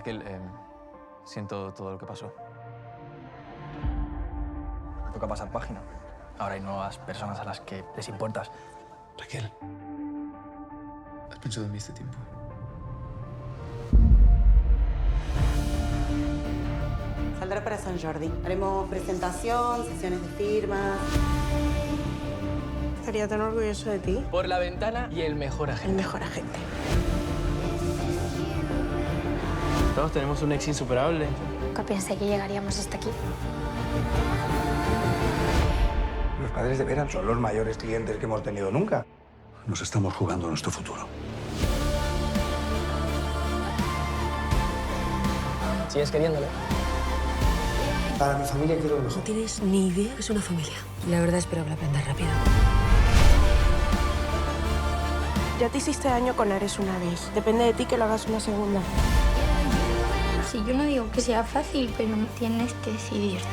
Raquel, eh, siento todo lo que pasó. Me toca pasar página. Ahora hay nuevas personas a las que les importas. Raquel, ¿has pensado en mí este tiempo? Saldrá para San Jordi. Haremos presentación, sesiones de firmas. Estaría tan orgulloso de ti. Por la ventana y el mejor El agente. mejor agente. Todos tenemos un ex insuperable. Nunca pensé que llegaríamos hasta aquí. Los padres de Veran son los mayores clientes que hemos tenido nunca. Nos estamos jugando nuestro futuro. ¿Sigues queriéndole? Para mi familia quiero lo mejor. No tienes ni idea que es una familia. La verdad espero que lo aprendas rápido. Ya te hiciste daño con Ares una vez. Depende de ti que lo hagas una segunda. Si yo no digo que sea fácil, pero tienes que decidirte.